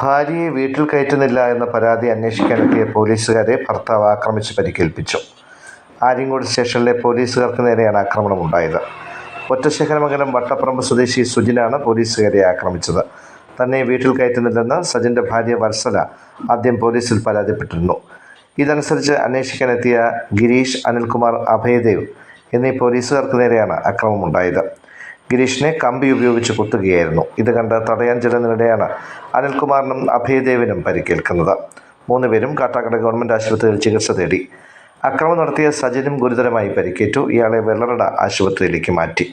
ഭാര്യയെ വീട്ടിൽ കയറ്റുന്നില്ല എന്ന പരാതി അന്വേഷിക്കാനെത്തിയ പോലീസുകാരെ ഭർത്താവ് ആക്രമിച്ച് പരിക്കേൽപ്പിച്ചു. ആര്യങ്കോട് സ്റ്റേഷനിലെ പോലീസുകാർക്ക് നേരെയാണ് ആക്രമണം ഉണ്ടായത് ഒറ്റശേഖരമംഗലം വട്ടപ്പറമ്പ് സ്വദേശി സുജിനാണ് പോലീസുകാരെ ആക്രമിച്ചത്. തന്നെ വീട്ടിൽ കയറ്റുന്നില്ലെന്ന് സജിന്റെ ഭാര്യ വത്സല ആദ്യം പോലീസിൽ പരാതിപ്പെട്ടിരുന്നു. ഇതനുസരിച്ച് അന്വേഷിക്കാനെത്തിയ ഗിരീഷ് അനിൽകുമാർ അഭയദേവ് എന്നീ പോലീസുകാർക്ക് നേരെയാണ് അക്രമമുണ്ടായത് ഗിരീഷിനെ കമ്പി ഉപയോഗിച്ച് കുത്തുകയായിരുന്നു. ഇത് കണ്ട് തടയാൻ അനിൽകുമാറിനും അഭയദേവിനും പരിക്കേൽക്കുന്നത്. മൂന്നുപേരും കാട്ടാക്കട ഗവൺമെന്റ് ആശുപത്രിയിൽ ചികിത്സ തേടി. അക്രമം നടത്തിയ സജിനും ഗുരുതരമായി പരിക്കേറ്റു. ഇയാളെ വെള്ളറട ആശുപത്രിയിലേക്ക് മാറ്റി.